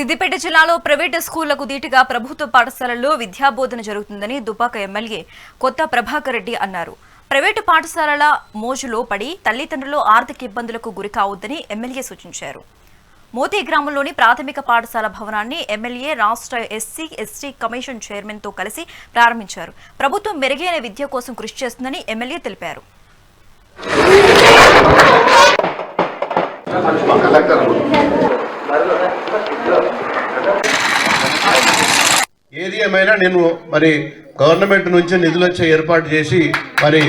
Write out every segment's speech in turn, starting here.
సిద్దిపేట జిల్లాలో ప్రైవేటు స్కూళ్ళకు ధీటుగా ప్రభుత్వ పాఠశాలల్లో విద్యాబోధన జరుగుతుందని దుబాక ఎమ్మెల్యే కొత్త ప్రభాకర్ రెడ్డి అన్నారు. ప్రైవేటు పాఠశాలల మోజులో పడి తల్లిదండ్రులు ఆర్థిక ఇబ్బందులకు గురి కావద్దని ఎమ్మెల్యే సూచించారు. మోతీ గ్రామంలోని ప్రాథమిక పాఠశాల భవనాన్ని ఎమ్మెల్యే రాష్ట్ర ఎస్సీ ఎస్టీ కమిషన్ చైర్మన్తో కలిసి ప్రారంభించారు. ప్రభుత్వం మెరుగైన విద్య కోసం కృషి చేస్తుందని ఎమ్మెల్యే తెలిపారు. ఏది ఏమైనా నేను మరి గవర్నమెంట్ నుంచి నిధులు వచ్చే ఏర్పాటు చేసి మరి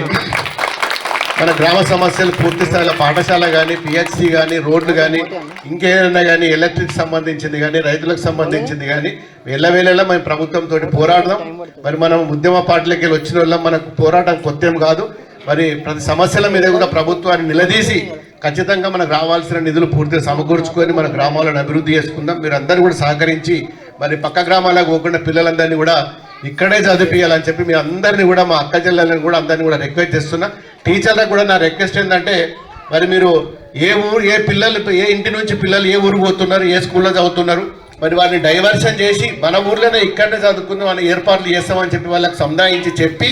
మన గ్రామ సమస్యలు పూర్తి స్థాయిలో పాఠశాల కానీ పిహెచ్సి కానీ రోడ్లు కానీ ఇంకేదైనా కానీ ఎలక్ట్రిక్ సంబంధించింది కానీ రైతులకు సంబంధించింది కానీ వెళ్ళవేళలా మేము ప్రభుత్వంతో పోరాడదాం. మరి మనం ఉద్యమ పార్టీలకి వెళ్ళి వచ్చిన వాళ్ళం మనకు పోరాటం కొత్త కాదు. మరి ప్రతి సమస్యల మీద కూడా ప్రభుత్వాన్ని నిలదీసి ఖచ్చితంగా మనకు రావాల్సిన నిధులు పూర్తిగా సమకూర్చుకొని మన గ్రామాలను అభివృద్ధి చేసుకుందాం. మీరు అందరూ కూడా సహకరించి మరి పక్క గ్రామాలకు పోకుండా పిల్లలందరినీ కూడా ఇక్కడే చదివించాలని చెప్పి మీ అందరినీ కూడా మా అక్క చెల్లెలను కూడా అందరినీ కూడా రిక్వెస్ట్ చేస్తున్నా. టీచర్లకు కూడా నా రిక్వెస్ట్ ఏంటంటే మరి మీరు ఏ ఊరు ఏ పిల్లలు ఏ ఇంటి నుంచి పిల్లలు ఏ ఊరు పోతున్నారు ఏ స్కూల్లో చదువుతున్నారు మరి వారిని డైవర్షన్ చేసి మన ఊర్లోనే ఇక్కడనే చదువుకుందాం అని ఏర్పాట్లు చేస్తామని చెప్పి వాళ్ళకి సంధాయించి చెప్పి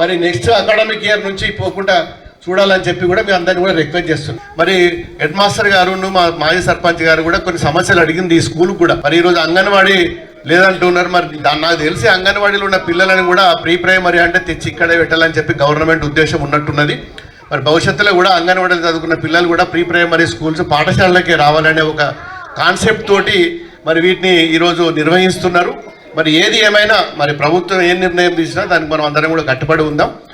మరి నెక్స్ట్ అకాడమిక్ ఇయర్ నుంచి పోకుండా చూడాలని చెప్పి కూడా మీ అందరిని కూడా రిక్వెస్ట్ చేస్తున్నాం. మరి హెడ్ మాస్టర్ గారు మా మాజీ సర్పంచ్ గారు కూడా కొన్ని సమస్యలు అడిగింది ఈ స్కూల్ కూడా. మరి ఈరోజు అంగన్వాడీ లేదంటున్నారు. మరి నాకు తెలిసి అంగన్వాడీలో ఉన్న పిల్లలను కూడా ప్రీ ప్రైమరీ అంటే తెచ్చి ఇక్కడే పెట్టాలని చెప్పి గవర్నమెంట్ ఉద్దేశం ఉన్నట్టున్నది. మరి భవిష్యత్తులో కూడా అంగన్వాడీలు చదువుకున్న పిల్లలు కూడా ప్రీ ప్రైమరీ స్కూల్స్ పాఠశాలలకే రావాలనే ఒక కాన్సెప్ట్ తోటి మరి వీటిని ఈరోజు నిర్వహిస్తున్నారు. మరి ఏది ఏమైనా మరి ప్రభుత్వం ఏం నిర్ణయం తీసినా దానికి మనం అందరం కూడా కట్టుబడి ఉందాం.